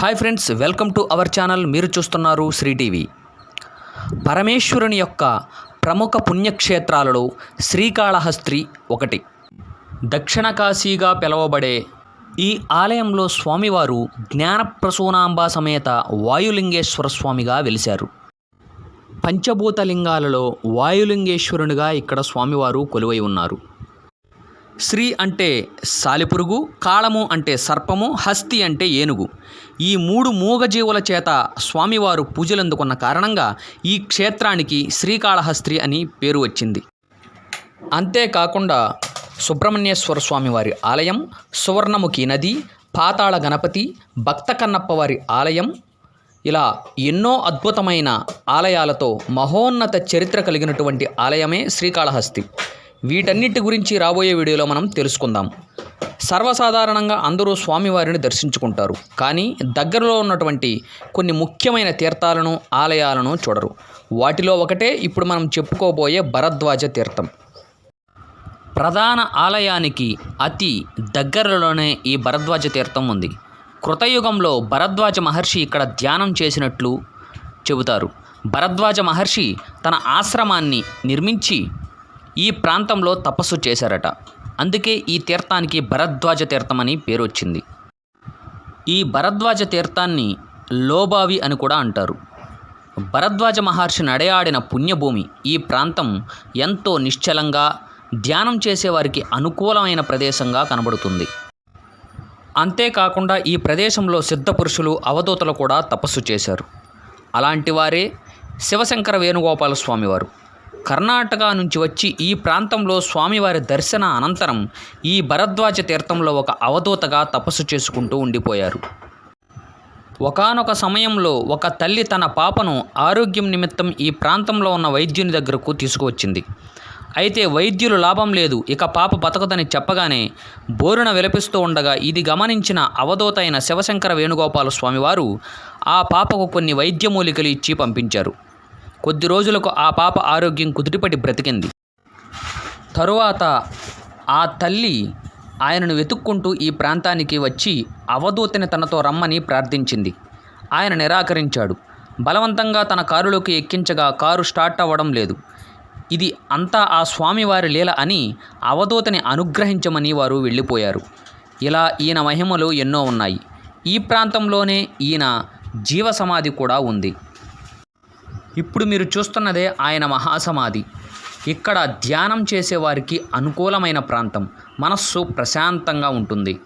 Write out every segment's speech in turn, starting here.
Hi friends welcome to our channel మీరు చూస్తున్నారు Shri TV పరమేశ్వరుని యొక్క ప్రముఖ పుణ్యక్షేత్రాలలో శ్రీకాళహస్త్రి ఒకటి. దక్షిణ కాశీగా పిలువబడే ఈ ఆలయంలో స్వామివారు జ్ఞానప్రసూనాంబ సమేత వాయులింగేశ్వర స్వామిగా వెలిశారు. పంచభూతలింగాలలో వాయులింగేశ్వరునిగా ఇక్కడ స్వామివారు కొలువై ఉన్నారు. శ్రీ అంటే సాలిపురుగు కాళము అంటే సర్పము హస్తి అంటే ఏనుగు. ఈ మూడు మూగజీవుల చేత స్వామివారు పూజలందుకున్న కారణంగా ఈ క్షేత్రానికి శ్రీకాళహస్త్రి అని పేరు వచ్చింది. అంతేకాకుండా సుబ్రహ్మణ్యేశ్వర స్వామివారి ఆలయం సువర్ణముఖి నది పాతాళ గణపతి భక్త కన్నప్ప వారి ఆలయం ఇలా ఎన్నో అద్భుతమైన ఆలయాలతో మహోన్నత చరిత్ర కలిగినటువంటి ఆలయమే శ్రీకాళహస్తి. వీటన్నిటి గురించి రాబోయే వీడియోలో మనం తెలుసుకుందాం. సర్వసాధారణంగా అందరూ స్వామివారిని దర్శించుకుంటారు. కానీ దగ్గరలో ఉన్నటువంటి కొన్ని ముఖ్యమైన తీర్థాలను ఆలయాలను చూడరు. వాటిలో ఒకటే ఇప్పుడు మనం చెప్పుకోబోయే భరద్వాజ తీర్థం. ప్రధాన ఆలయానికి అతి దగ్గరలోనే ఈ భరద్వాజ తీర్థం ఉంది. కృతయుగంలో భరద్వాజ మహర్షి ఇక్కడ ధ్యానం చేసినట్లు చెబుతారు. భరద్వాజ మహర్షి తన ఆశ్రమాన్ని నిర్మించి ఈ ప్రాంతంలో తపస్సు చేశారట. అందుకే ఈ తీర్థానికి భరద్వాజ తీర్థం అని పేరు వచ్చింది. ఈ భరద్వాజ తీర్థాన్ని లోబావి అని కూడా అంటారు. భరద్వాజ మహర్షి నడయాడిన పుణ్యభూమి ఈ ప్రాంతం ఎంతో నిశ్చలంగా ధ్యానం చేసేవారికి అనుకూలమైన ప్రదేశంగా కనబడుతుంది. అంతేకాకుండా ఈ ప్రదేశంలో సిద్ధపురుషులు అవధూతలు కూడా తపస్సు చేశారు. అలాంటి వారే శివశంకర వేణుగోపాల స్వామివారు. కర్ణాటక నుంచి వచ్చి ఈ ప్రాంతంలో స్వామివారి దర్శన అనంతరం ఈ భరద్వాజ తీర్థంలో ఒక అవధూతగా తపస్సు చేసుకుంటూ ఉండిపోయారు. ఒకానొక సమయంలో ఒక తల్లి తన పాపను ఆరోగ్యం నిమిత్తం ఈ ప్రాంతంలో ఉన్న వైద్యుని దగ్గరకు తీసుకువచ్చింది. అయితే వైద్యులు లాభం లేదు ఇక పాప బతకదని చెప్పగానే బోరున విలపిస్తూ ఉండగా ఇది గమనించిన అవధూత అయిన శివశంకర వేణుగోపాల స్వామివారు ఆ పాపకు కొన్ని వైద్యమూలికలు ఇచ్చి పంపించారు. కొద్ది రోజులకు ఆ పాప ఆరోగ్యం కుదుటిపడి బ్రతికింది. తరువాత ఆ తల్లి ఆయనను వెతుక్కుంటూ ఈ ప్రాంతానికి వచ్చి అవధూతని తనతో రమ్మని ప్రార్థించింది. ఆయన నిరాకరించాడు. బలవంతంగా తన కారులోకి ఎక్కించగా కారు స్టార్ట్ అవ్వడం లేదు. ఇది అంతా ఆ స్వామివారి లీల అని అవధూతని అనుగ్రహించమని వారు వెళ్ళిపోయారు. ఇలా ఈయన మహిమలు ఎన్నో ఉన్నాయి. ఈ ప్రాంతంలోనే ఈయన జీవ సమాధి కూడా ఉంది. ఇప్పుడు మీరు చూస్తున్నదే ఆయన మహాసమాధి. ఇక్కడ ధ్యానం చేసేవారికి అనుకూలమైన ప్రాంతం. మనస్సు ప్రశాంతంగా ఉంటుంది.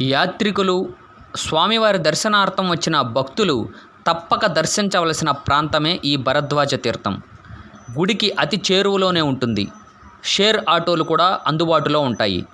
యాత్రికులు స్వామివారి దర్శనార్థం వచ్చిన భక్తులు తప్పక దర్శించవలసిన ప్రాంతమే ఈ భరద్వాజ తీర్థం. గుడికి అతి చేరువలోనే ఉంటుంది. షేర్ ఆటోలు కూడా అందుబాటులో ఉంటాయి.